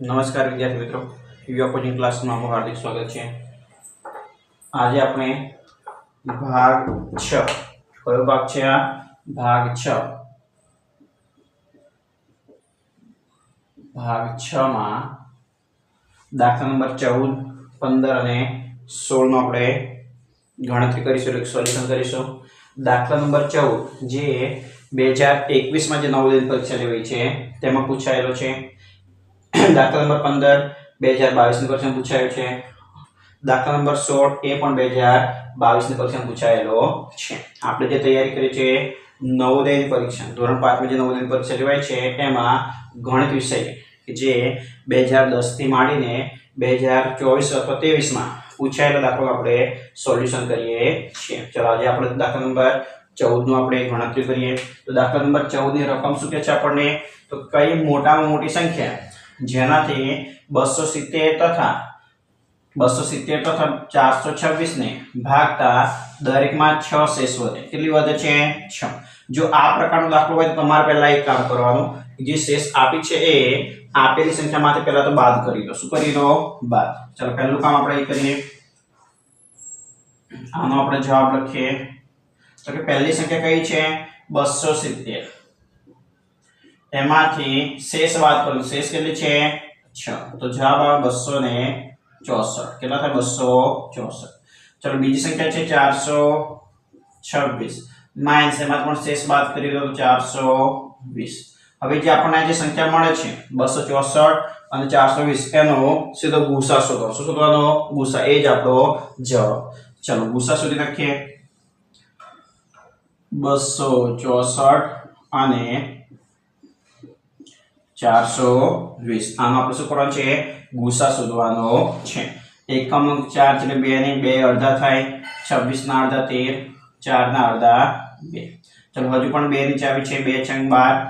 નમસ્કાર વિદ્યાર્થી મિત્રો. યુવા કોચિંગ ક્લાસમાં આપનું હાર્દિક સ્વાગત છે. આજે આપણે ભાગ છ. કયો ભાગ છે આ? ભાગ છ. ભાગ છ માં દાખલા નંબર ચૌદ, પંદર અને સોળનો આપણે ગણતરી કરીશું એટલે સોલ્યુશન કરીશું. દાખલા નંબર ચૌદ, જે બે હજાર એકવીસમાં જે નવોદય પરીક્ષા લેવાઈ છે, તેમાં પૂછાયેલો છે દાખલા નંબર પંદર બે હજાર બાવીસની પરીક્ષા પૂછાયો છે. દાખલા નંબર સોળ, એ પણ બે હજાર બાવીસની પરીક્ષા પૂછાયેલો છે. આપણે જે તૈયારી કરી છે, નવોદયની પરીક્ષા. ધોરણ પાંચમાં જે નવોદયની પરીક્ષા લેવાય છે, એમાં ગણિત વિષય જે બે હજાર દસથી માંડીને બે હજાર ચોવીસ અથવા ત્રેવીસમાં પૂછાયેલા દાખલો આપણે સોલ્યુશન કરીએ છીએ. ચલો, આજે આપણે દાખલા નંબર ચૌદનું આપણે ગણતરી કરીએ. તો દાખલા નંબર ચૌદની રકમ શું કહે છે આપણને? તો કઈ મોટામાં મોટી સંખ્યા? જેનાથી બસો સિત્તેર તથા બસો સિત્તેર તથા ચારસો છવ્વીસ ને ભાગતા દરેકમાં છ શેષ વધે. કેટલી વધે છે? છ. જો આ પ્રકારનો દાખલો હોય તો તમારે પહેલા એક કામ કરવાનું. જે શેષ આપી છે એ આપેલી સંખ્યામાંથી પહેલા તો બાદ કરી દો. શું કરી દો? બાદ. ચાલો, પહેલું કામ આપણે એ કરીએ. આનો આપણે જવાબ લખીએ. તો કે પહેલી સંખ્યા કઈ છે? બસો સિત્તેર. એમાંથી શેષ વાત કરું, શેષ કેટલી છે? છ. તો જવાબ આવે બસો ને ચોસઠ. કેટલા થાય? બસો ચોસઠ. ચલો, બીજી સંખ્યા છે ચારસો છવ્વીસ. માઇનસ એમાં પણ શેષ વાત કરી તો ચારસો વીસ. હવે જે આપણને જે સંખ્યા મળે છે, બસો ચોસઠ અને ચારસો વીસ, એનો સીધો ગુસા શોધો. શું શોધવાનો? ગુસા. એ જ આપણો જવાબ. ચલો, ગુસા સુધી નાખીએ. બસો ચોસઠ અને ચારસો વીસ. આમ આપણે શું કરવાનું છે? ગુસા શોધવાનો છે. એકમ ચાર એટલે બે ને બે અડધા થાય. છવ્વીસના અડધા તેર ચાર ના અડધા બે. ચલો, હજુ પણ બે ચાવી છે. બે છંગ બાર,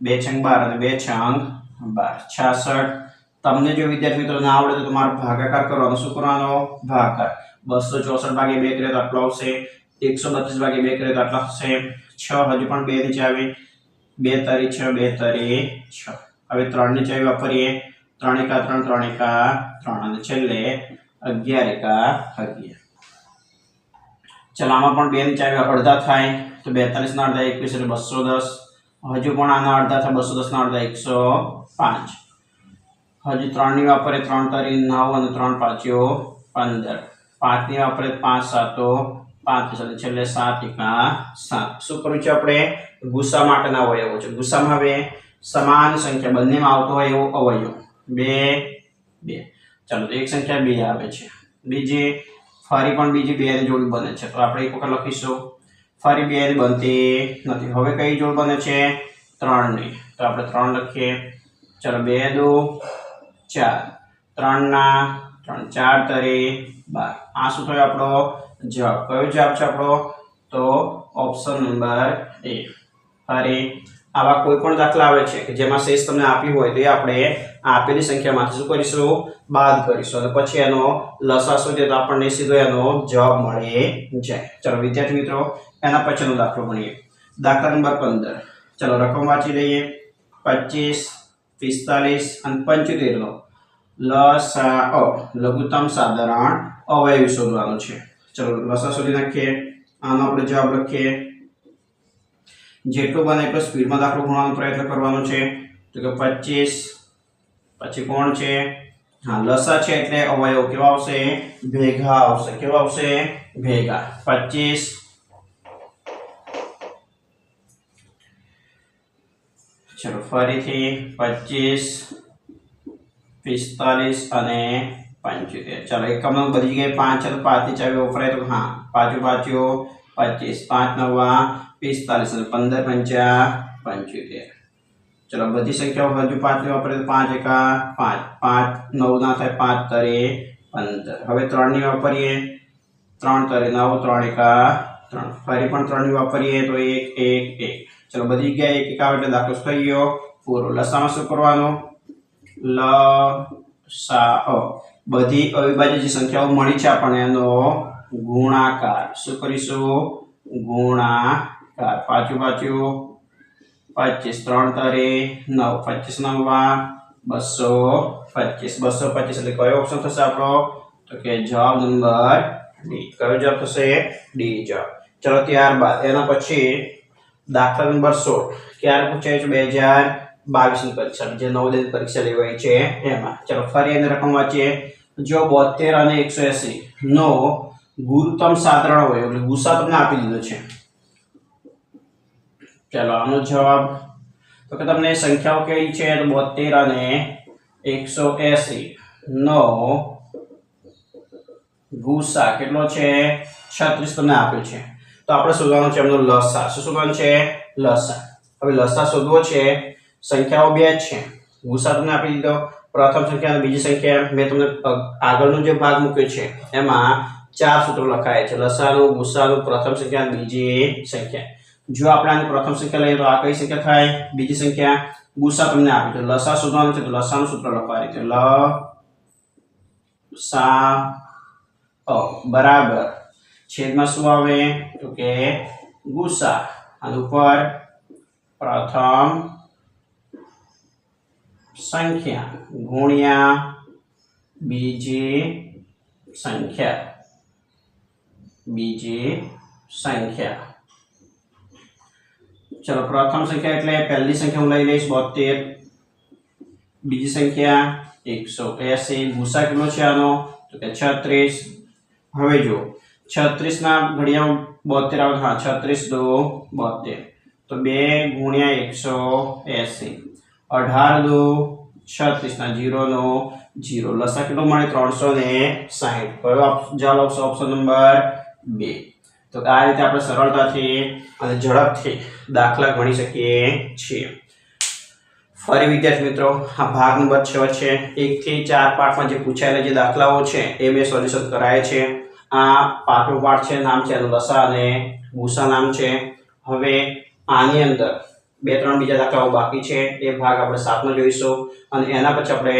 બે છંગ બાર અને બે છંગ બાર. છાસઠ. તમને જો વિદ્યાર્થી મિત્રો ના આવડે તો તમારો ભાગાકાર કરવાનો શું કરવાનો? ભાગાકાર. બસો ચોસઠ ભાગે બે કરીએ તો એકસો બત્રીસ ભાગે બે કરીએ તો છ, હજુ પણ બે ની ચાવી બે તારી છ, બે તારી છ. હવે ત્રણની ચાવી વાપરીએ. ત્રણ એકા ત્રણ ત્રણ એકા ત્રણ. અને છેલ્લે અગિયાર એકા અગિયાર. ચાલો, આમાં પણ બે ની ચાવી અડધા થાય. તો બેતાલીસ ના અડધા એકવીસ એટલે બસો દસ. હજુ પણ આના અડધા થાય, બસો દસ ના અડધા એકસો પાંચ. હજુ ત્રણની વાપરે ત્રણ તારી નવ અને ત્રણ પાંચીઓ પંદર. પાંચની વાપરે પાંચ, સાતો પાંત્રીસ અને છેલ્લે સાત, એકા સાત. શું કરવું છે આપણે? ગુસ્સા માટેના અવયવો છે. ગુસ્સામાં હવે સમાન સંખ્યા, બંનેમાં આવતો હોય એવો અવયવ. બે બે. ચાલો એક સંખ્યા બે આવે છે. બીજી, ફરી પણ બીજી બે જોડી બને છે. તો આપણે એક વખત લખીશું. ફરી બે બનતી નથી. હવે કઈ જોડ બને છે? ત્રણની. તો આપણે ત્રણ લખીએ. ચાલો, બે, દો, ચાર. ત્રણના ત્રણ. ચાર તરી બાર. આ શું થયો આપણો? જવાબ કયો જવાબ છે આપણો? તો ઓપ્શન નંબર એ અરે, આવા કોઈ પણ દાખલા આવે છે કે જેમાં શેષ તમને આપ્યું હોય, તો એ આપણે આપેલી સંખ્યામાંથી શું કરીશું? બાદ કરીશું. અને પછી એનો લસા શોધીએ તો આપણને સીધો એનો જવાબ મળી જાય. ચલો, વિદ્યાર્થી મિત્રો, એના પછીનો દાખલો ભણીએ દાખલા નંબર પંદર. ચલો, રકમ વાંચી લઈએ. પચીસ, પિસ્તાલીસ અને પંચોતેરનો. લસા અ લઘુત્તમ સાધારણ અવયવી શોધવાનું છે. ચલો લસા શોધી નાખીએ, આનો આપણે જવાબ લખીએ. જેટલું બને એટલો સ્પીડમાં દાખલો ગણવાનો પ્રયત્ન કરવાનો છે. તો કે પચીસ, પછી કોણ છે? હા લસા છે એટલે અવયવ કેવા આવશે? ભેગા આવશે. કેવા આવશે? ભેગા. પચીસ. ચલો, ફરીથી પચીસ, પિસ્તાલીસ અને પંચોતેર ચાલો એકમ બધી જગ્યાએ પાંચ તો પાંચની ચાવી વપરાય તો હા પાછું પાછું પચીસ પાંચ નવા પિસ્તાલીસ પંદર પંચા પંચોતેર ચલો બધી સંખ્યાઓ હજુ પાંચ વાપરીએ તો પાંચ એકા પાંચ પાંચ નવ ના થાય પાંચ તરે પંદર હવે ત્રણની વાપરીએ ત્રણ તરે નવ ત્રણ એકા ત્રણ ફરી પણ ત્રણની વાપરીએ તો એક એક એક ચલો બધી જગ્યાએ એક એકા એટલે દાખલો થઈ ગયો પૂરો લસામાં શું કરવાનું લ સા બધી અવિભાજ્ય જે સંખ્યાઓ મળી છે આપણને એનો ગુણાકાર. શું કરીશું? ગુણાકાર. પાછું પાછું પચીસ. ત્રણ તરી નવ. પચીસ નવા. બસો પચીસ. બસો પચીસ એટલે કયો ઓપ્શન થશે આપણો? તો કે જવાબ નંબર ડી. કયો જવાબ થશે? ડી જવાબ. ચલો ત્યારબાદ એના પછી દાખલા નંબર સોળ. ક્યારે પૂછાય છે? બે હજાર બાવીસની પરીક્ષા. જે નવોદયની પરીક્ષા લેવાય છે એમાં. ચલો ફરી એને રકમ વાંચીએ. જો બોતેર અને એકસો એસી. નો, ગુરુત્તમ સાતરણ હોય, એટલે ગુસા તમને આપી દીધો છે. ચાલો, આનો જવાબ. તો કે તમને સંખ્યાઓ કઈ છે? તો બોતેર અને એકસો એસી. નો ગુસા કેટલો છે? છત્રીસ તમને આપ્યો છે. તો આપણે શોધવાનું છે એમનો લસા. શું શોધવાનું છે? લસા. હવે લસા શોધવો છે. સંખ્યાઓ બે જ છે. ગુસા તમને આપી દીધો. પ્રથમ સંખ્યા બીજી સંખ્યા મેં તમને આગળનો જે ભાગ મૂક્યો છે, એમાં ચાર સૂત્રો લખાય છે. લસાનું ગુસ્સાનું પ્રથમ સંખ્યા બીજી સંખ્યા. જો આપણે આની પ્રથમ સંખ્યા લઈએ તો આ કઈ સંખ્યા થાય? બીજી સંખ્યા. ગુસ્સા તમને આપી છે. લસા શોધવાનું છે તો લસાનું સૂત્ર લખવા છે. લ, સા બરાબર. છેદમાં શું આવે? તો કે ગુસ્સા. અને ઉપર પ્રથમ સંખ્યા. ગુણ્યા બીજી સંખ્યા. બીજી સંખ્યા. ચલો, પ્રથમ સંખ્યા એટલે પહેલી સંખ્યા હું લઈ લઈશ, બોતેર. બીજી સંખ્યા એકસો એસી. ભૂસા કિલો છે આનો? તો કે છત્રીસ. હવે જો છત્રીસના ઘડિયા બોતેર આવે, હા, છત્રીસ દો બોતેર. તો બે ગુણ્યા એકસો એસી. અઢાર દો છત્રીસના જીરોનો, જીરો લસા કેટલો મળે? ત્રણસો ને સાહીઠ. કયો જવાબ આવશે ઓપ્શન નંબર બે. તો આ રીતે આપણે સરળતાથી અને ઝડપથી દાખલા ગણી શકીએ છીએ. ફરી વિદ્યાર્થી મિત્રો, આ ભાગ નંબર છ છે. એકથી ચાર પાઠમાં જે પૂછાયેલા જે દાખલાઓ છે, એ મેં સોલ્યુશન કરાય છે. આ પાંચમો પાઠ છે, નામ છે લસા અને ભૂસા નામ છે. હવે આની અંદર બે ત્રણ બીજા દાખલાઓ બાકી છે. એ ભાગ આપણે સાતનો જોઈશું અને એના પછી આપણે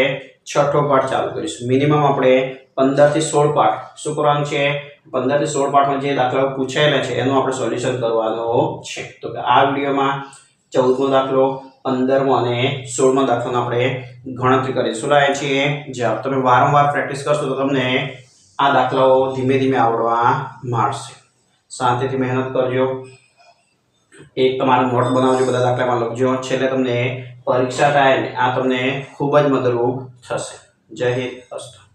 છઠ્ઠો પાઠ ચાલુ કરીશું. મિનિમમ આપણે પંદરથી સોળ પાઠ. શું કરવાનું છે? પંદરથી સોળ પાઠમાં જે દાખલાઓ પૂછાયેલા છે, એનું આપણે સોલ્યુશન કરવાનો છે. તો કે આ વિડીયોમાં ચૌદમો દાખલો, પંદરમો અને સોળમો દાખલાનો આપણે ગણતરી કરીશું. લાવીએ છીએ જવાબ. તમે વારંવાર પ્રેક્ટિસ કરશો તો તમને આ દાખલાઓ ધીમે ધીમે આવડવા માંડશે. શાંતિથી મહેનત કરજો. એક તમારું નોટ બનાવજો બધા દાખલામાં લખજો. છેલ્લે તમને પરીક્ષા ટાઈમે આ તમને ખૂબ જ મદદરૂપ થશે. જય હિન્દ, અસ્તુ.